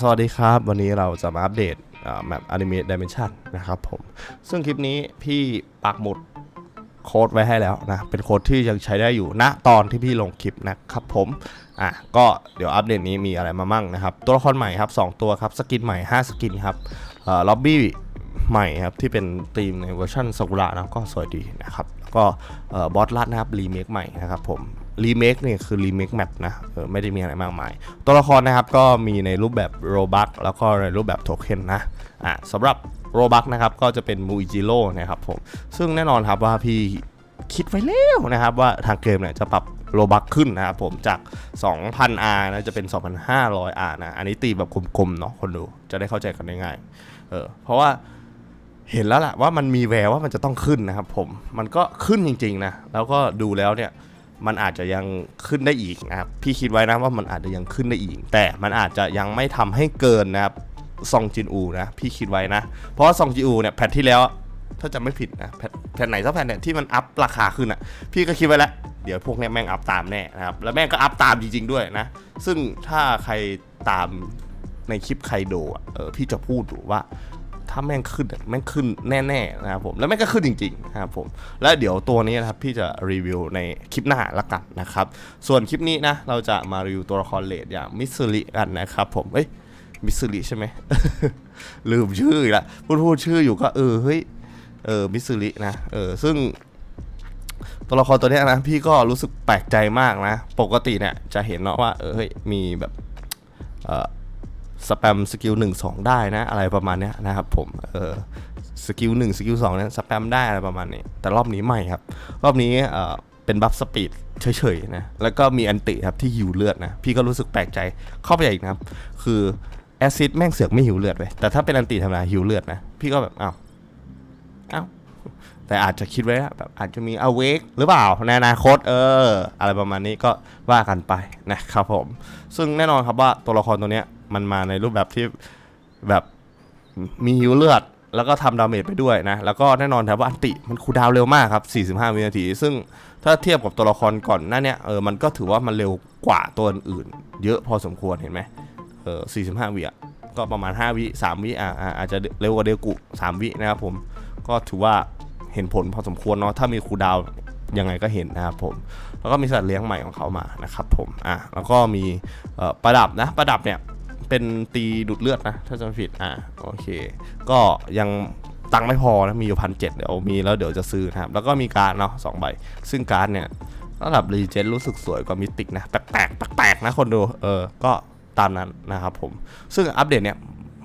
สวัสดีครับ วันนี้เราจะมาอัปเดตแมป Anime Dimension นะครับผม ซึ่งคลิปนี้พี่ปักหมุดโค้ดไว้ให้แล้วนะ เป็นโค้ดที่ยังใช้ได้อยู่ณตอนที่พี่ลงคลิปนะครับผมอะก็เดี๋ยวอัปเดตนี้มีอะไรมามั่งนะครับ ตัวละครใหม่ครับ 2 ตัวครับ สกินใหม่ 5 สกินครับล็อบบี้ใหม่ครับ ที่เป็นธีมในเวอร์ชันซากุระนะก็สวยดีนะครับ ก็บอสลัดนะครับ รีเมคใหม่นะครับผม รีเมคเนี่ยคือรีเมคแมปนะเออไม่ได้มีอะไรมากมาย ตัวละครนะครับก็มีในรูปแบบโรบักแล้วก็ในรูปแบบโทเค็นนะอะสำหรับโรบักนะครับก็จะเป็นมูอิจิโร่นะครับผมซึ่งแน่นอนครับว่าพี่คิดไว้แล้วนะครับว่าทางเกมเนี่ยจะปรับโรบักขึ้นนะครับผมจาก 2,000 R นะจะเป็น 2,500 R นะอันนี้ตีแบบกลมๆเนาะคนดูจะได้เข้าใจกันง่ายเออเพราะว่าเห็นแล้วแหละว่ามันมีแววว่ามันจะต้องขึ้นนะครับผมมันก็ขึ้นจริงๆนะแล้วก็ดูแล้วเนี่ย มันอาจจะยังขึ้นได้อีกนะครับพี่คิดไว้นะว่ามันอาจจะยังขึ้นได้อีก แต่มันอาจจะยังไม่ทำให้เกินนะครับซองจินอูนะพี่คิดไว้นะ เพราะว่าซองจินอูเนี่ยแพทที่แล้วถ้าจะไม่ผิดนะแพทไหนสักแพทเนี่ยที่มันอัพราคาขึ้นอะ พี่ก็คิดไว้แล้ว เดี๋ยวพวกเนี้ยแม่งอัพตามแน่นะครับ แล้วแม่งก็อัพตามจริง ๆ ด้วยนะ ซึ่งถ้าใครตามในคลิปไคโดอะเออพี่จะพูดอยู่ว่า ถ้าแม่งขึ้นแม่งขึ้นแน่ๆนะครับผมแล้วแม่งก็ขึ้นจริงๆนะครับผมแล้วเดี๋ยวตัวนี้นะครับพี่จะรีวิวในคลิปหน้าละกันนะครับส่วนคลิปนี้นะเราจะมารีวิวตัวละครเลดอย่างมิสซิลิกันนะครับผมเอ้ยมิสซิลิใช่ไหมลืมชื่ออีกละพูดพูดชื่ออยู่ก็เออเฮ้ยเออมิสซิลินะเออซึ่งตัวละครตัวนี้นะพี่ก็รู้สึกแปลกใจมากนะ ปกติเนี่ยจะเห็นเนาะว่าเออเฮ้ยมีแบบเออ สแปมสกิลหนึ่งสองได้นะ อะไรประมาณนี้นะครับผมเออสกิลหนึ่งสกิลสองเนี่ยสแปมได้อะไรประมาณนี้ แต่รอบนี้ใหม่ครับ รอบนี้เออเป็นบัฟสปีดเฉยๆนะ แล้วก็มีอันติครับที่หิวเลือดนะ พี่ก็รู้สึกแปลกใจเข้าไปอีกนะครับ คือแอซิดแม่งเสือกไม่หิวเลือดไปแต่ถ้าเป็นอันติธรรมดาหิวเลือดนะ พี่ก็แบบอ้าวอ้าวแต่อาจจะคิดไว้แบบอาจจะมีอเวกหรือเปล่าในอนาคตเออ อะไรประมาณนี้ก็ว่ากันไปนะครับผม ซึ่งแน่นอนครับว่าตัวละครตัวเนี้ย มันมาในรูปแบบที่แบบมีฮิวเลือด แล้วก็ทำดาเมจไปด้วยนะ แล้วก็แน่นอนครับว่าอันติมันคูดาวเร็วมากครับ 45 วินาที ซึ่งถ้าเทียบกับตัวละครก่อนหน้าเนี้ยเออมันก็ถือว่ามันเร็วกว่าตัวอื่น เยอะพอสมควรเห็นไหมเออ 45 วิอะก็ประมาณ 5 วิ 3 วิอะอะอาจจะเร็วกว่าเดกุ 3 วินะครับผมก็ถือว่าเห็นผลพอสมควรเนาะถ้ามีคูดาวยังไงก็เห็นนะครับผม แล้วก็มีสัตว์เลี้ยงใหม่ของเขามานะครับผมอะแล้วก็มีประดับนะประดับเนี่ย เป็นตีดูดเลือดนะ ถ้าจำผิด อะโอเค ก็ยังตังค์ไม่พอนะ มีอยู่พันเจ็ดเดี๋ยวมีแล้วเดี๋ยวจะซื้อนะครับ แล้วก็มีการเนาะสองใบ ซึ่งการ์ดเนี่ยระดับรีเจนรู้สึกสวยกว่ามิติกนะ แปลกๆแปลกนะคนดู เออ ก็ตามนั้นนะครับผม ซึ่งอัปเดตเนี่ย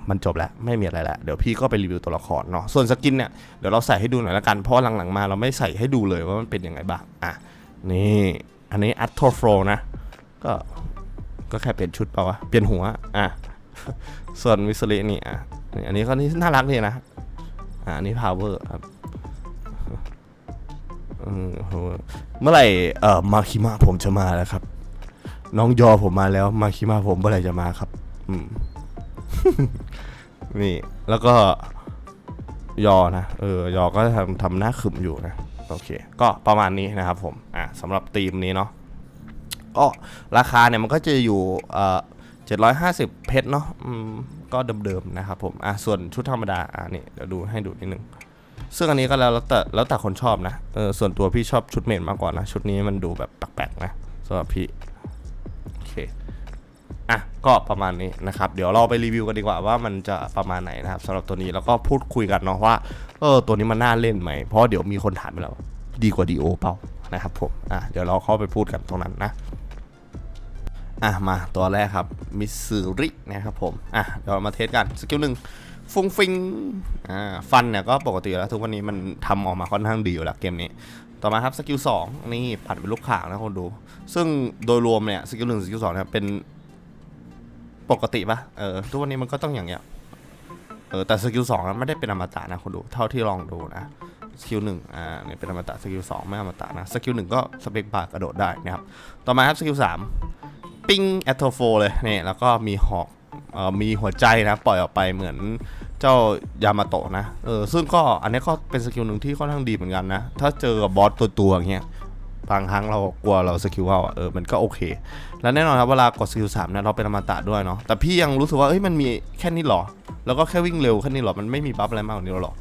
มันจบแล้ว ไม่มีอะไรแล้ว เดี๋ยวพี่ก็ไปรีวิวตัวละครเนาะส่วนสกินเนี่ยเดี๋ยวเราใส่ให้ดูหน่อยละกัน เพราะหลังๆมาเราไม่ใส่ให้ดูเลยว่ามันเป็นยังไงบ้างอะนี่อันนี้ a t o f l o นะก็ ก็แค่เปลี่ยนชุดเปล่าวะเปลี่ยนหัวอะส่วนวิสลีนี่อะอันนี้ก็นี่น่ารักดีนะอะอันนี้ power ครับเมื่อไหร่เอ่อมาคิมาผมจะมาแล้วครับ น้องยอผมมาแล้วมาคิมาผมเมื่อไหร่จะมาครับ อืมนี่แล้วก็ยอนะเออยอก็ทำทำหน้าขึมอยู่นะ โอเค ก็ประมาณนี้นะครับผม อะสำหรับธีมนี้เนาะ ก็ราคาเนี่ยมันก็จะอยู่เอ่อ750 เพชรเนาะก็เดิมๆนะครับผมอะส่วนชุดธรรมดาอะนี่เดี๋ยวดูให้ดูนิดนึงซึ่งอันนี้ก็แล้วแล้วแต่แล้วแต่คนชอบนะเออส่วนตัวพี่ชอบชุดเมดมากกว่านะ ชุดนี้มันดูแบบแปลกๆนะสำหรับพี่โอเคอะก็ประมาณนี้นะครับ เดี๋ยวเราไปรีวิวกันดีกว่าว่ามันจะประมาณไหนนะครับสำหรับตัวนี้แล้วก็พูดคุยกันเนาะว่าเออตัวนี้มันน่าเล่นไหมเพราะเดี๋ยวมีคนถามไปแล้วดีกว่าดีโอเปล่านะครับผมอะเดี๋ยวเราเข้าไปพูดกันตรงนั้นนะ อะมาตัวแรกครับมิสซูรินะครับผมอะเดี๋ยวมาเทสกันสกิลหนึ่งฟุงฟิงอ่าฟันเนี่ยก็ปกติแล้วทุกวันนี้มันทำออกมาค่อนข้างดีอยู่แล้วเกมนี้ ต่อมาครับสกิลสองนี่ปัดเป็นลูกข่างนะคนดู ซึ่งโดยรวมเนี่ยสกิลหนึ่งสกิลสองเนี่ยเป็นปกติปะเออทุกวันนี้มันก็ต้องอย่างเงี้ยเออแต่สกิลสองไม่ได้เป็นอมตะนะคนดูเท่าที่ลองดูนะสกิลหนึ่งอ่าเนี่ยเป็นอมตะสกิลสองไม่อมตะนะสกิลหนึ่งก็สเปกบาร์กระโดดได้นะครับต่อมาครับสกิลสาม ปิ้งแอตโทโฟเลยเนี่ยแล้วก็มีหอกออมีหัวใจนะปล่อยออกไปเหมือนเจ้ายามาโตะนะเออซึ่งก็อันนี้ก็เป็นสกิลหนึ่งที่ค่อนข้างดีเหมือนกันนะ ถ้าเจอกับบอสตัวตัวอย่างเงี้ยบางครั้งเรากลัวเราสกิลเอาเออมันก็โอเค แล้วแน่นอนครับเวลากดสกิลสามเนี่ยเราเป็นอมตะด้วยเนาะแต่พี่ยังรู้สึกว่าเอ้ยมันมีแค่นี้หรอ แล้วก็แค่วิ่งเร็วแค่นี้หรอ มันไม่มีบัฟอะไรมากกว่านี้หรอ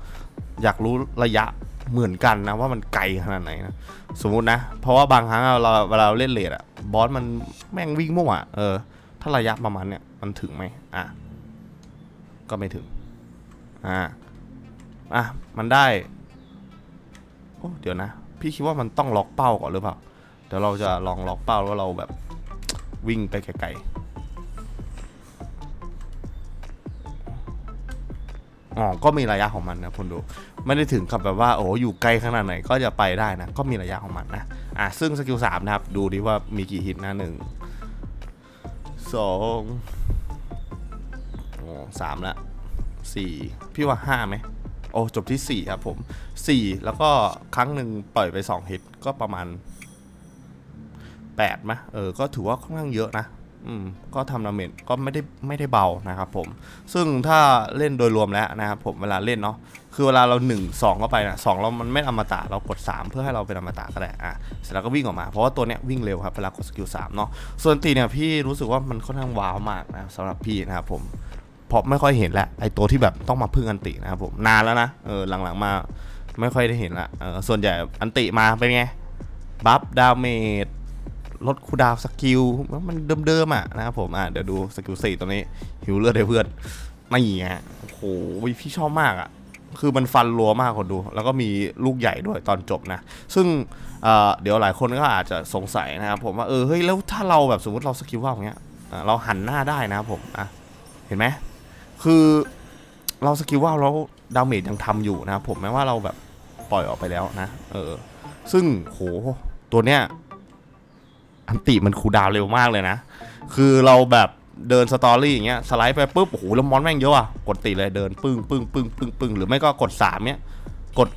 อยากรู้ระยะ เหมือนกันนะว่ามันไกลขนาดไหนนะสมมุตินะ เพราะว่าบางครั้งเราเวลาเราเล่นเลดอะบอสมันแม่งวิ่งมั่วอะเออ ถ้าระยะประมาณเนี่ยมันถึงไหมอะก็ไม่ถึงอ่าอะมันได้โอ้เดี๋ยวนะ พี่คิดว่ามันต้องล็อกเป้าก่อนหรือเปล่าเดี๋ยวเราจะลองล็อกเป้าว่าเราแบบวิ่งไปไกลๆ อ๋อก็มีระยะของมันนะคุณดู ไม่ได้ถึงกับแบบว่าโอ้อยู่ไกลขนาดไหนก็จะไปได้นะ ก็มีระยะของมันนะอะซึ่งสกิลสามนะครับ ดูดิว่ามีกี่ฮิตนะหนึ่งสองโอ้สามละสี่พี่ว่าห้าไหมโอ้จบที่ 4 ครับผม 4 แล้วก็ครั้งหนึ่งปล่อยไป2ฮิตก็ประมาณ8มะเออ ก็ถือว่าค่อนข้างเยอะนะ อืมก็ทำดาเมจก็ไม่ได้ไม่ได้เบานะครับผม ซึ่งถ้าเล่นโดยรวมแล้วนะครับผมเวลาเล่นเนาะคือเวลาเรา 1 2เข้าไปนะสองเรามันไม่อมตะเรากด 3 เพื่อให้เราเป็นอมตะก็ได้อะเสร็จแล้วก็วิ่งออกมาเพราะว่าตัวเนี้ยวิ่งเร็วครับเวลากดสกิล3เนาะส่วนตีเนี่ยพี่รู้สึกว่ามันค่อนข้างว้าวมากนะสำหรับพี่นะครับผมเพราะไม่ค่อยเห็นแล้วไอตัวที่แบบต้องมาพึ่งอันตินะครับผมนานแล้วนะเออหลังๆมาไม่ค่อยได้เห็นละเออส่วนใหญ่อันติมาเป็นไงบัฟดาเมจ ลดคูดาวสกิลมันเดิมๆอะนะครับผมอะเดี๋ยวดูสกิลสี่ตัวนี้หิวเลือดให้เพื่อนไม่เงี้ยโอ้โหพี่ชอบมากอะคือมันฟันรัวมากคนดู แล้วก็มีลูกใหญ่ด้วยตอนจบนะ ซึ่งเเดี๋ยวหลายคนก็อาจจะสงสัยนะครับผมว่าเออเฮ้ยแล้วถ้าเราแบบสมมติเราสกิลว่าอย่างเงี้ยเราหันหน้าได้นะครับผมอะเห็นไหมคือเราสกิลว่าวแล้วดาเมจยังทำอยู่นะครับผมแม้ว่าเราแบบปล่อยออกไปแล้วนะ เออ ซึ่งโหตัวเนี้ย อันติมันคูดาวเร็วมากเลยนะ คือเราแบบเดินสตอรี่อย่างเงี้ยสไลด์ไปปุ๊บโอ้โหแล้วมอนแม่งเยอะอะกดติเลยเดินปึ้งปึ้งปึ้งปึ้งปึ้งหรือไม่ก็กดสามเนี้ยกด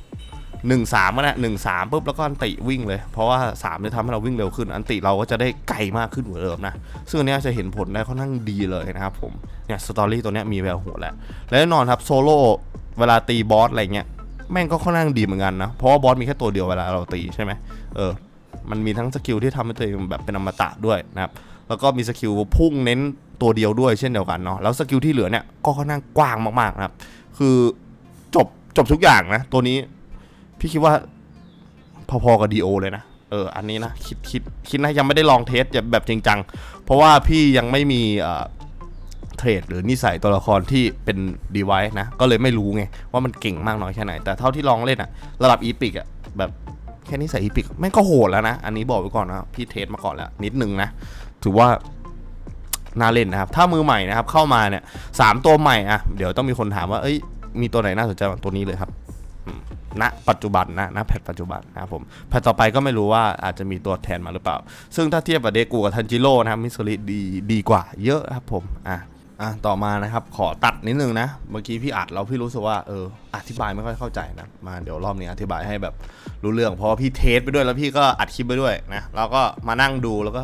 หนึ่งสามก็ได้หนึ่งสามปุ๊บแล้วก็อันติวิ่งเลย เพราะว่าสามจะทำให้เราวิ่งเร็วขึ้น อันติเราก็จะได้ไกลมากขึ้นกว่าเดิมนะ ซึ่งอันเนี้ยจะเห็นผลได้ค่อนข้างดีเลยนะครับผมเนี่ยสตอรี่ตัวเนี้ยมีแววหัวแล้วและแน่นอนครับโซโล่เวลาตีบอสอะไรเงี้ยแม่งก็ค่อนข้างดีเหมือนกันนะ เพราะว่าบอสมีแค่ตัวเดียวเวลาเราตีใช่ไหมเออ มันมีทั้งสกิลที่ทำให้ตัวเองแบบเป็นอมตะด้วยนะครับแล้วก็มีสกิลพุ่งเน้นตัวเดียวด้วยเช่นเดียวกันเนาะแล้วสกิลที่เหลือเนี่ยก็ค่อนข้างกว้างมากๆนะครับ คือจบจบทุกอย่างนะ ตัวนี้พี่คิดว่าพอๆกับดีโอเลยนะเอออันนี้นะคิดคิดคิดนะยังไม่ได้ลองเทสแบบจริงจังเพราะว่าพี่ยังไม่มีเทรดหรือนิสัยตัวละครที่เป็นดีไว c e นะก็เลยไม่รู้ไงว่ามันเก่งมากน้อยแค่ไหน แต่เท่าที่ลองเล่นอะระดับอีพิกอะแบบ แค่นิสัยอีพิกแม่งก็โหดแล้วนะ อันนี้บอกไว้ก่อนนะพี่เทสมาก่อนแล้ว นิดนึงนะ ถือว่าน่าเล่นนะครับ ถ้ามือใหม่นะครับ เข้ามาเนี่ยสามตัวใหม่อะเดี๋ยวต้องมีคนถามว่า เอ้ย มีตัวไหนน่าสนใจบ้างตัวนี้เลยครับณปัจจุบันนะณแพทปัจจุบันนะครับผมแพทต่อไปก็ไม่รู้ว่าอาจจะมีตัวแทนมาหรือเปล่า ซึ่งถ้าเทียบกับเดกูกับทันจิโร่นะครับมิสซิดีดีกว่าเยอะครับผมอะ อะต่อมานะครับขอตัดนิดนึงนะ เมื่อกี้พี่อัดแล้วพี่รู้สึกว่าเอออธิบายไม่ค่อยเข้าใจนะมาเดี๋ยวรอบนี้อธิบายให้แบบรู้เรื่องเพราะพี่เทสไปด้วยแล้วพี่ก็อัดคลิปไปด้วยนะแล้วก็มานั่งดูแล้วก็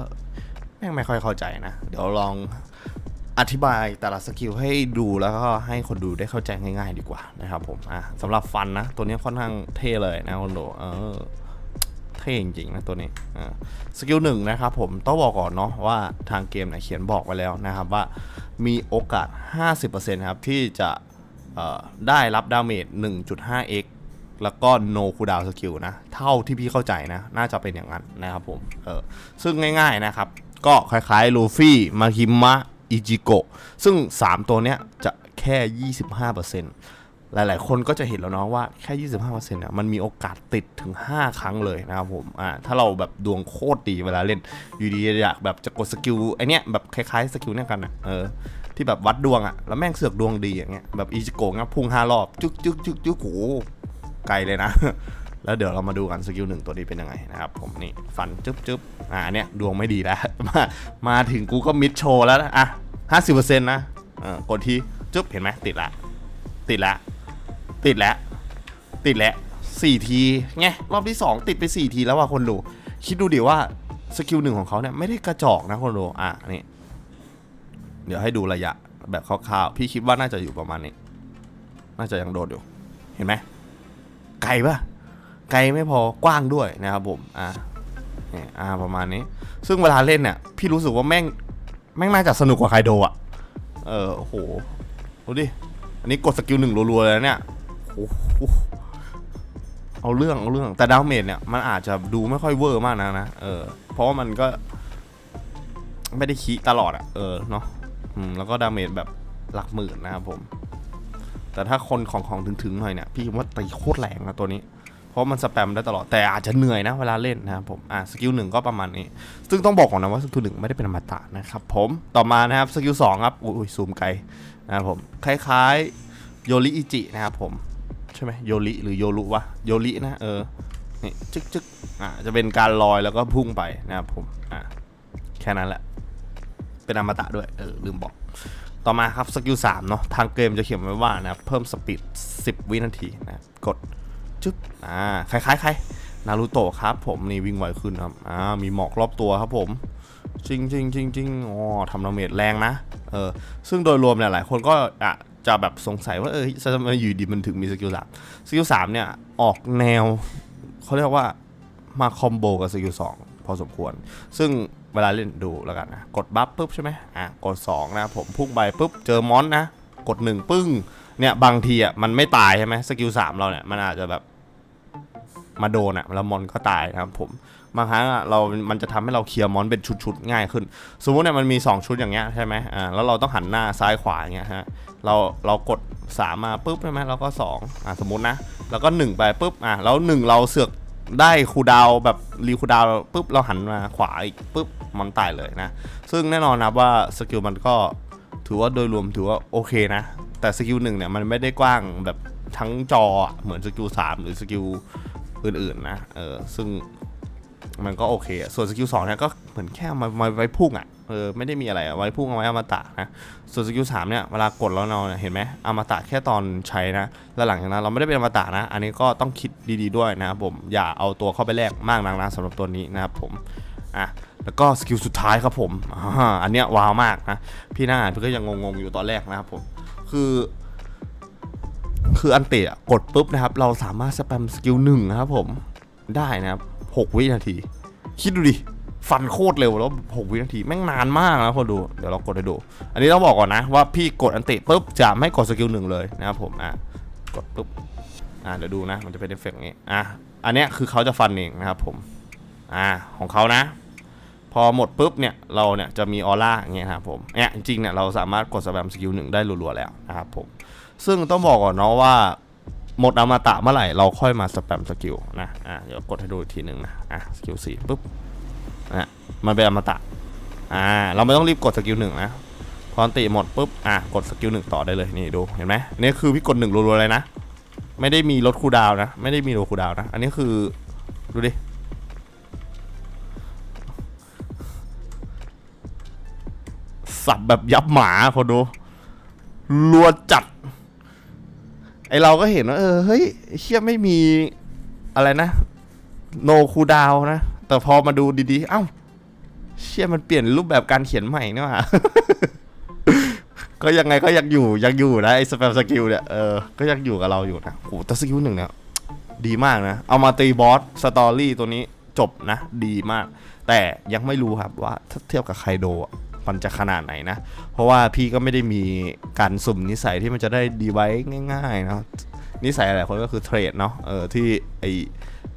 แม่งไม่ค่อยเข้าใจนะ เดี๋ยวลองอธิบายแต่ละสกิลให้ดูแล้วก็ให้คนดูได้เข้าใจง่ายๆดีกว่านะครับผมอะสำหรับฟันนะ ตัวนี้ค่อนข้างเท่เลยนะคนดูเออ เท่จริงๆนะตัวนี้สกิลหนึ่งนะครับผมต้องบอกก่อนเนาะว่าทางเกมเนี่ยเขียนบอกไว้แล้วนะครับว่ามีโอกาส 50%ครับที่จะได้รับดาเมจ 1.5x แล้วก็ no cooldown skill นะ เท่าที่พี่เข้าใจนะ น่าจะเป็นอย่างนั้นนะครับผมเออซึ่งง่ายๆนะครับ ก็คล้ายๆ ลูฟี่ มาคิมะ อิจิโกะ ซึ่ง 3 ตัวเนี้ยจะแค่ 25% หลาย ๆ คนก็จะเห็นแล้วเนาะว่าแค่ 25%เนี่ยมันมีโอกาสติดถึง 5 ครั้งเลยนะครับผมอ่าถ้าเราแบบดวงโคตรดีเวลาเล่นอยู่ดีอยากแบบจะกดสกิลไอเนี้ยแบบคล้าย ๆ สกิลเนี่ยกันนะเออที่แบบวัดดวงอะแล้วแม่งเสือกดวงดีอย่างเงี้ยแบบอีจิโกะเงี้ยพุ่งห้ารอบจุกจุกจุกจุกโหไกลเลยนะ แล้วเดี๋ยวเรามาดูกันสกิลหนึ่งตัวนี้เป็นยังไงนะครับผมนี่ฟันจึ๊บจึ๊บอ่าเนี้ยดวงไม่ดีแล้วมามาถึงกูก็มิดโชว์แล้วนะอะห้าสิบเปอร์เซ็นต์นะเออกดทีจึ๊บเห็นไหมติดละติดละ ติดแล้ว ติดแล้วสี่ทีไงรอบที่สองติดไปสี่ทีแล้วว่าคนดู คิดดูดิว่าสกิลหนึ่งของเขาเนี่ยไม่ได้กระจอกนะคนดูอะนี่เดี๋ยวให้ดูระยะแบบคร่าวๆพี่คิดว่าน่าจะอยู่ประมาณนี้ น่าจะยังโดดอยู่ เห็นไหมไกลปะไกลไม่พอกว้างด้วยนะครับผมอะนี่อ่าประมาณนี้ ซึ่งเวลาเล่นเนี่ยพี่รู้สึกว่าแม่งแม่งน่าจะสนุกกว่าไคโดอะเออโหดูดิอันนี้กดสกิลหนึ่งรัวๆเลยนะเนี่ย โอ้โหเอาเรื่องเอาเรื่องแต่ดาเมจเนี่ยมันอาจจะดูไม่ค่อยเวอร์มากนะนะเออเพราะว่ามันก็ ไม่ได้คีตลอดอะเออเนาะอืมแล้วก็ดาเมจแบบหลักหมื่นนะครับผม แต่ถ้าคนของของถึงๆหน่อยเนี่ยพี่ว่าตีโคตรแรงนะตัวนี้ เพราะมันสแปมได้ตลอดแต่อาจจะเหนื่อยนะเวลาเล่นนะครับผมอะสกิลหนึ่งก็ประมาณนี้ ซึ่งต้องบอกก่อนนะว่าสกิลหนึ่งไม่ได้เป็นอมตะนะครับผมต่อมานะครับสกิลสองครับอุ้ยซูมไกลนะครับผมคล้ายๆโยริอิจินะครับผม ใช่ไหมโยริหรือโยรุวะโยรินะเออนี่จึ๊กจึ๊กอะจะเป็นการลอยแล้วก็พุ่งไปนะครับผมอะแค่นั้นแหละ เป็นอมตะด้วยเออลืมบอก ต่อมาครับสกิล3เนาะทางเกมจะเขียนไว้ว่านะเพิ่มสปีด10 วินาทีนะกดจึ๊บอ่าคล้ายๆใครนารูโตะครับผมนี่วิ่งไวขึ้นครับอ่ามีหมอกรอบตัวครับผมจริงจริงจริงจริงอ๋อทำดาเมจแรงนะเออซึ่งโดยรวมเนี่ยหลายคนก็อะ จะแบบสงสัยว่าเออจะมาอยู่ดีมันถึงมีสกิลสามสกิลสามเนี่ยออกแนวเขาเรียกว่ามาคอมโบกับสกิลสองพอสมควร ซึ่งเวลาเล่นดูแล้วกันนะกดบัฟปุ๊บใช่ไหมอะกด 2 นะผมพุ่งไปปุ๊บเจอมอนนะ กด 1 ปึ้งเนี่ยบางทีอะมันไม่ตายใช่ไหมสกิล3เราเนี่ยมันอาจจะแบบมาโดนอะแล้วมอนก็ตายนะครับผมบางครั้งอะเรา มันจะทำให้เราเคลียร์มอนเป็นชุดๆง่ายขึ้น สมมติเนี่ยมันมี 2 ชุดอย่างเงี้ยใช่ไหมอ่าแล้วเราต้องหันหน้าซ้ายขวาอย่างเงี้ยฮะ เราเรากด3มาปุ๊บใช่ไหมแล้วก็2อ่าสมมตินะ แล้วก็1ไปปุ๊บอะแล้ว1เราเสือกได้คูดาวแบบรีคูดาวปุ๊บเราหันมาขวาอีกปุ๊บมันตายเลยนะ ซึ่งแน่นอนนะว่าสกิลมันก็ถือว่าโดยรวมถือว่าโอเคนะ แต่สกิลหนึ่งเนี่ยมันไม่ได้กว้างแบบทั้งจอเหมือนสกิลสามหรือสกิลอื่นๆนะเออซึ่ง มันก็โอเค ส่วนสกิลสองเนี่ยก็เหมือนแค่มามาไว้พุ่งอะเออไม่ได้มีอะไรไว้พุ่งเอาไว้อมตะนะส่วนสกิลสามเนี่ยเวลากดแล้วเราเนี่ยเห็นไหมอมตะแค่ตอนใช้นะแล้วหลังจากนั้นเราไม่ได้เป็นอมตะนะ อันนี้ก็ต้องคิดดีๆด้วยนะครับผมอย่าเอาตัวเข้าไปแลกมากนักนะสำหรับตัวนี้นะครับผมอะแล้วก็สกิลสุดท้ายครับผมอ,อันเนี้ยว้าวมากนะพี่น่าอ่านพี่ก็ยังงงๆอยู่ตอนแรกนะครับผมคือคืออันเตะกดปุ๊บนะครับเราสามารถสแปมสกิลหนึ่งนะครับผมได้นะครับ หกวินาที คิดดูดิ ฟันโคตรเร็วแล้ว 6 วินาที แม่งนานมากนะคนดู เดี๋ยวเรากดให้ดู อันนี้ต้องบอกก่อนนะว่าพี่กดอันติปุ๊บจะไม่กดสกิลหนึ่งเลยนะครับผม อะ กดปุ๊บ อะเดี๋ยวดูนะ มันจะเป็นเอฟเฟกต์นี้ อะ อันเนี้ยคือเขาจะฟันเองนะครับผม อ่าของเขานะ พอหมดปุ๊บเนี่ยเราเนี่ยจะมีออร่าอย่างเงี้ยนะครับผม เนี่ยจริงๆเนี่ยเราสามารถกดสแปมสกิลหนึ่งได้รัวๆแล้วนะครับผม ซึ่งต้องบอกก่อนเนาะว่า หมดอมตะเมื่อไหร่เราค่อยมาสแปมสกิลนะอะเดี๋ยวกดให้ดูอีกทีหนึ่งนะอะสกิลสี่ปุ๊บนะมันเป็นอมตะอ่าเราไม่ต้องรีบกดสกิลหนึ่งนะพอนติหมดปุ๊บอะกดสกิลหนึ่งต่อได้เลยนี่ดูเห็นไหมอันนี่คือพี่กดหนึ่งรัวๆเลยนะ ไม่ได้มีลดคูดาวนะ ไม่ได้มีลดคูดาวน์นะอันนี้คือดูดิสับแบบยับหมาคนดูรัวจัด ไอเราก็เห็นว่าเออเฮ้ยเชี่ยไม่มีอะไรนะ โนคูดาวนะ แต่พอมาดูดีๆ เอ้า เชี่ยมันเปลี่ยนรูปแบบการเขียนใหม่นี่หว่าก็ยังไงก็ยังอยู่ยังอยู่นะไอ้สแปมสกิลเนี่ยเออก็ยังอยู่กับเราอยู่นะโหแต่สกิลหนึ่งเนี่ยดีมากนะ เอามาตีบอสสตอรี่ตัวนี้จบนะ ดีมาก แต่ยังไม่รู้ครับว่าถ้าเทียบกับไคโด มันจะขนาดไหนนะ เพราะว่าพี่ก็ไม่ได้มีการสุ่มนิสัยที่มันจะได้ดีไว้ง่ายๆนะนิสัยหลายคนก็คือเทรดเนาะเออที่ไอ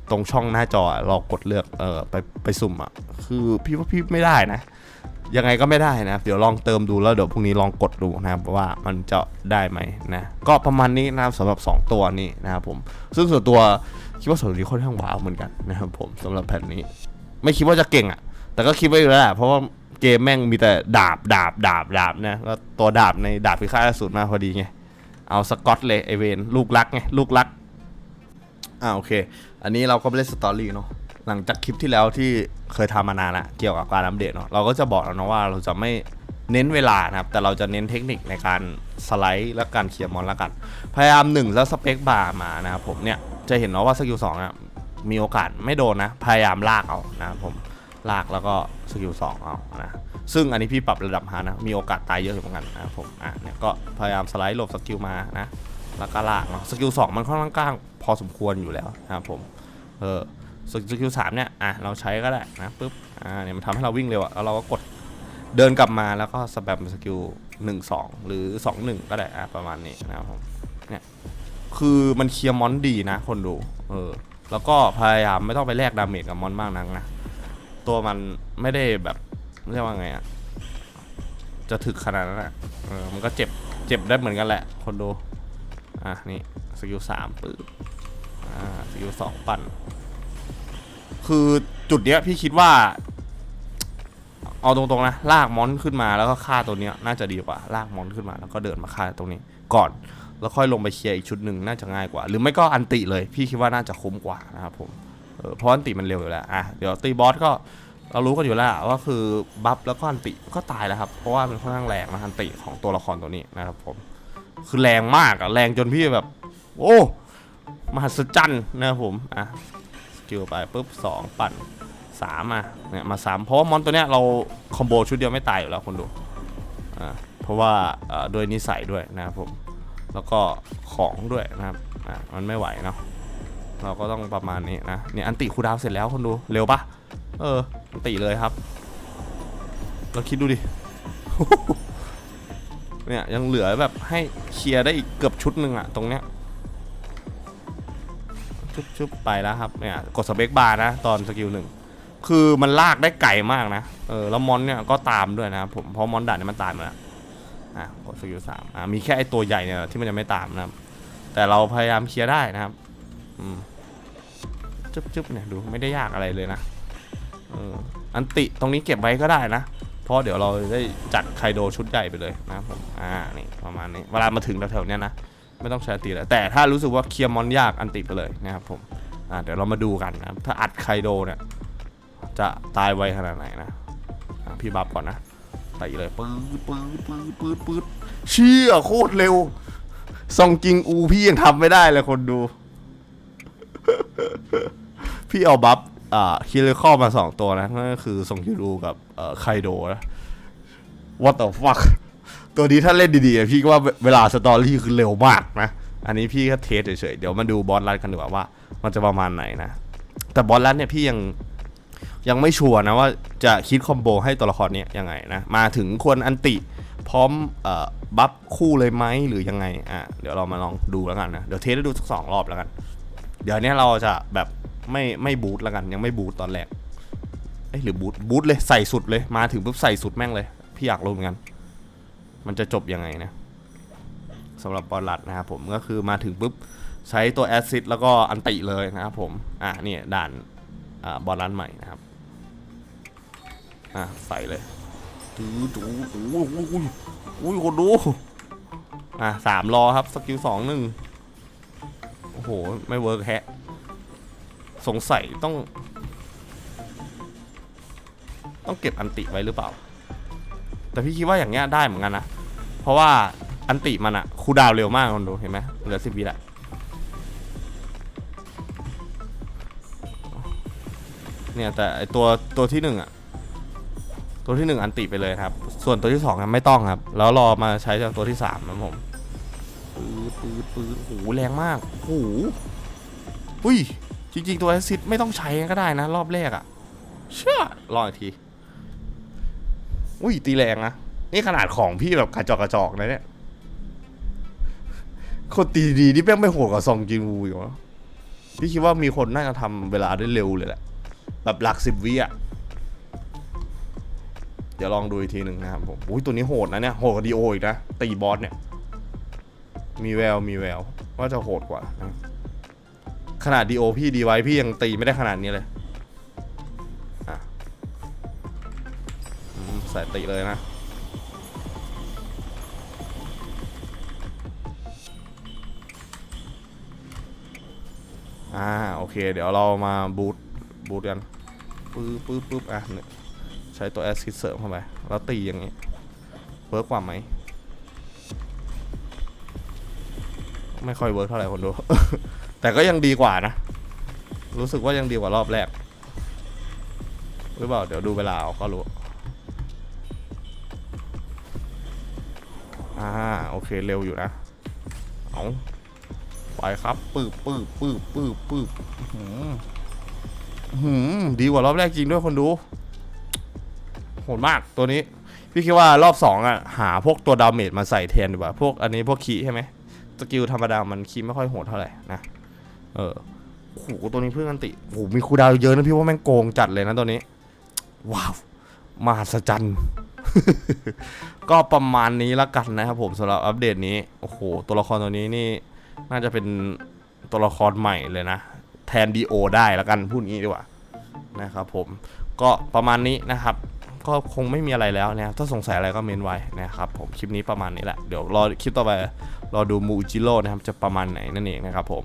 ตรงช่องหน้าจออะเรากดเลือกเออไปไปสุ่มอะคือพี่ว่าพี่ไม่ได้นะ ยังไงก็ไม่ได้นะเดี๋ยวลองเติมดูแล้วเดี๋ยวพรุ่งนี้ลองกดดูนะครับว่ามันจะได้ไหมนะก็ประมาณนี้นะครับสำหรับ 2 ตัวนี้นะครับผม ซึ่งส่วนตัวคิดว่าส่วนนี้ค่อนข้างว้าวเหมือนกันนะครับผมสำหรับแผ่นนี้ ไม่คิดว่าจะเก่งอะ แต่ก็คิดไว้อยู่แล้วแหละเพราะว่า เกมแม่งมีแต่ดาบดาบดาบดาบนะแล้วตัวดาบในดาบพิฆาตอสูรมาพอดีไง เอาสกอตเลยไอเวนลูกรักไงลูกรักอ่าโอเค อันนี้เราก็ไม่ได้สตอรี่เนาะหลังจากคลิปที่แล้วที่เคยทำมานานละเกี่ยวกับการอัปเดตเนาะเราก็จะบอกแล้วนะว่าเราจะไม่เน้นเวลานะครับ แต่เราจะเน้นเทคนิคในการสไลด์และการเคลียร์มอนละกัน พยายามหนึ่งแล้วสเปคบาร์มานะครับผมเนี่ยจะเห็นเนาะว่าสกิลสองอะมีโอกาสไม่โดนนะ พยายามลากเอานะครับผม ลากแล้วก็สกิลสองเอานะซึ่งอันนี้พี่ปรับระดับหานะ มีโอกาสตายเยอะอยู่เหมือนกันนะผมอะเนี่ยก็พยายามสไลด์หลบสกิลมานะแล้วก็ลากเนาะสกิลสองมันค่อนข้างกลางพอสมควรอยู่แล้วนะครับผมเออสกิลสามเนี่ยอะเราใช้ก็ได้นะปุ๊บอ่าเนี่ยมันทำให้เราวิ่งเร็วอะแล้วเราก็กดเดินกลับมาแล้วก็สแปมสกิลหนึ่งสองหรือสองหนึ่งก็ได้อะประมาณนี้นะครับผมเนี่ยคือมันเคลียร์มอนดีนะคนดูเออแล้วก็พยายามไม่ต้องไปแลกดาเมจกับมอนมากนักนะ ตัวมันไม่ได้แบบเรียกว่าไงอะจะถึกขนาดนั้นอะเออมันก็เจ็บเจ็บได้เหมือนกันแหละ คนดูอะนี่สกิลสามปึ๊บอ่าสกิลสองปั่น คือจุดเนี้ยพี่คิดว่า เอาตรงๆนะลากมอนขึ้นมาแล้วก็ฆ่าตัวเนี้ยน่าจะดีกว่าลากมอนขึ้นมาแล้วก็เดินมาฆ่าตรงนี้ก่อน แล้วค่อยลงไปเคลียร์อีกชุดหนึ่งน่าจะง่ายกว่า หรือไม่ก็อันติเลย พี่คิดว่าน่าจะคุ้มกว่านะครับผม เพราะอันติมันเร็วอยู่แล้วอะเดี๋ยวตีบอสก็เรารู้กันอยู่แล้วว่าคือบัฟแล้วก็อันติก็ตายแล้วครับ เพราะว่ามันค่อนข้างแรงนะอันติของตัวละครตัวนี้นะครับผมคือแรงมากอะแรงจนพี่แบบ โอ้มหัศจรรย์นะครับผมอะสกิลไปปุ๊บสองปั่นสามอะเนี่ยมาสามเพราะว่ามอนตัวเนี้ยเราคอมโบชุดเดียวไม่ตายอยู่แล้วคนดูอ่าเพราะว่าเอ่อโดยนิสัยด้วยนะครับผมแล้วก็ของด้วยนะครับอะมันไม่ไหวเนาะ เราก็ต้องประมาณนี้นะเนี่ยอันติคูดาวเสร็จแล้วคนดูเร็วปะเอออันติเลยครับ เราคิดดูดิเนี่ยยังเหลือแบบให้เคลียร์ได้อีกเกือบชุดหนึ่งอะตรงเนี้ยชุบชุบไปแล้วครับเนี่ยกดสเปคบาร์นะตอนสกิลหนึ่งคือมันลากได้ไกลมากนะเออแล้วมอนเนี่ยก็ตามด้วยนะครับผมเพราะมอนด่านเนี่ยมันตามมาแล้วอะกดสกิลสามอะมีแค่ไอตัวใหญ่เนี่ยที่มันยังไม่ตามนะครับแต่เราพยายามเคลียร์ได้นะครับ จุ๊บจุ๊บเนี่ยดูไม่ได้ยากอะไรเลยนะอันติตรงนี้เก็บไว้ก็ได้นะ เพราะเดี๋ยวเราได้จัดไคโดชุดใหญ่ไปเลยนะครับผมอ่านี่ประมาณนี้เวลามาถึงแถวๆเนี้ยนะไม่ต้องใช้ติแล้วแต่ถ้ารู้สึกว่าเคลียร์มอนยากอันติไปเลยนะครับผมอ่าเดี๋ยวเรามาดูกันนะถ้าอัดไคโดเนี่ยจะตายไวขนาดไหนนะพี่บัฟก่อนนะตีเลยปื๊ดปื๊ดปื๊ดปื๊ดปื๊ดเชี่ยโคตรเร็วซองจิงอูพี่ยังทำไม่ได้เลยคนดู พี่เอาบัฟอ่าคิริคอมาสองตัวนะนั่นก็คือซงคิรูกับเอ่อไคโดนะ What the fuck ตัวนี้ถ้าเล่นดีๆ พี่ก็ว่าเวลาสตอรี่คือเร็วมากนะ อันนี้พี่ก็เทสเฉยๆ เดี๋ยวมาดูบอสรัดกันดีกว่าว่า มันจะประมาณไหนนะ แต่บอสรัดเนี่ยพี่ยังยังไม่ชัวร์นะว่าจะคิดคอมโบให้ตัวละครเนี้ยยังไงนะ มาถึงควรอันติพร้อมเอ่อบัฟคู่เลยไหมหรือยังไงอะเดี๋ยวเรามาลองดูแล้วกันนะ เดี๋ยวเทสให้ดูสักสองรอบแล้วกัน เดี๋ยวนี้เราจะแบบไม่ไม่บูทแล้วกันยังไม่บูทตอนแรกเอ้ยหรือบูทบูทเลยใส่สุดเลยมาถึงปุ๊บใส่สุดแม่งเลย พี่อยากรู้เหมือนกัน มันจะจบยังไงนะสำหรับบอลลัดนะครับผมก็คือมาถึงปุ๊บใช้ตัวแอซิดแล้วก็อันติเลยนะครับผม อะเนี่ยด่านอ่าบอลลันใหม่นะครับ อะใส่เลยดูดูดูอุ้ยอุ้ยอุ้ยคนดู อะสามรอครับสกิลสองหนึ่ง โอ้โห ไม่เวิร์กแฮะ สงสัยต้อง ต้องเก็บอันติไว้หรือเปล่า แต่พี่คิดว่าอย่างเงี้ยได้เหมือนกันนะ เพราะว่าอันติมันอะคูดาวเร็วมากคนดูเห็นไหมเหลือสิบวิแหละเนี่ยแต่ไอตัวตัวที่หนึ่งอะตัวที่หนึ่งอันติไปเลยครับ ส่วนตัวที่สองไม่ต้องครับ แล้วรอมาใช้จากตัวที่สามนะผม ปืดปืดปืดโอ้โหแรงมากโอ้โหอุ้ยจริง ๆ ตัวแอซิดไม่ต้องใช้ก็ได้นะ รอบแรกอะเชื่อรออีกทีอุ้ยตีแรงนะนี่ขนาดของพี่แบบกระจอกกระจอกนะเนี่ยคนตีดีนี่แม่งไม่โหดกว่าซองจินวูอีกวะพี่คิดว่ามีคนน่าจะทำเวลาได้เร็วเลยแหละ แบบหลักสิบวิอะเดี๋ยวลองดูอีกทีหนึ่งนะครับผมอุ้ยตัวนี้โหดนะเนี่ย โหดกว่าดีโออีกนะ ตีบอสเนี่ย มีแววมีแววว่าจะโหดกว่านะขนาดดีโอพี่ดีไว้พี่ยังตีไม่ได้ขนาดนี้เลยอะใส่ติเลยนะอ่าโอเค เดี๋ยวเรามาบูทบูทกันปึ๊บปึ๊บปึ๊บอะใช้ตัวแอสซิสเสริมเข้าไปแล้วตีอย่างนี้เวิร์กกว่าไหม ไม่ค่อยเวิร์กเท่าไหร่คนดู แต่ก็ยังดีกว่านะ รู้สึกว่ายังดีกว่ารอบแรกหรือเปล่าเดี๋ยวดูเวลาเอาก็รู้ อ่าโอเคเร็วอยู่นะ เอาไปครับปืบปืบปืบปืบปืบหือหืมดีกว่ารอบแรกจริงด้วยคนดู โหดมากตัวนี้ พี่คิดว่ารอบสองอะ หาพวกตัวดาเมจมาใส่แทนดีกว่า พวกอันนี้พวกคีใช่ไหม สกิลธรรมดามันคีไม่ค่อยโหดเท่าไหร่นะ เออโหตัวนี้เพื่อนกันติโหมีคูดาวเยอะนะพี่ว่าแม่งโกงจัดเลยนะตัวนี้ ว้าวมหัศจรรย์ก็ประมาณนี้ละกันนะครับผมสำหรับอัปเดตนี้ โอ้โห ตัวละครตัวนี้นี่ น่าจะเป็นตัวละครใหม่เลยนะ แทนดีโอได้ละกันพูดงี้ดีกว่านะครับผมก็ประมาณนี้นะครับ ก็คงไม่มีอะไรแล้วนะครับถ้าสงสัยอะไรก็เมนไว้นะครับผมคลิปนี้ประมาณนี้แหละเดี๋ยวรอคลิปต่อไปรอดูมูจิโร่นะครับจะประมาณไหนนั่นเองนะครับผม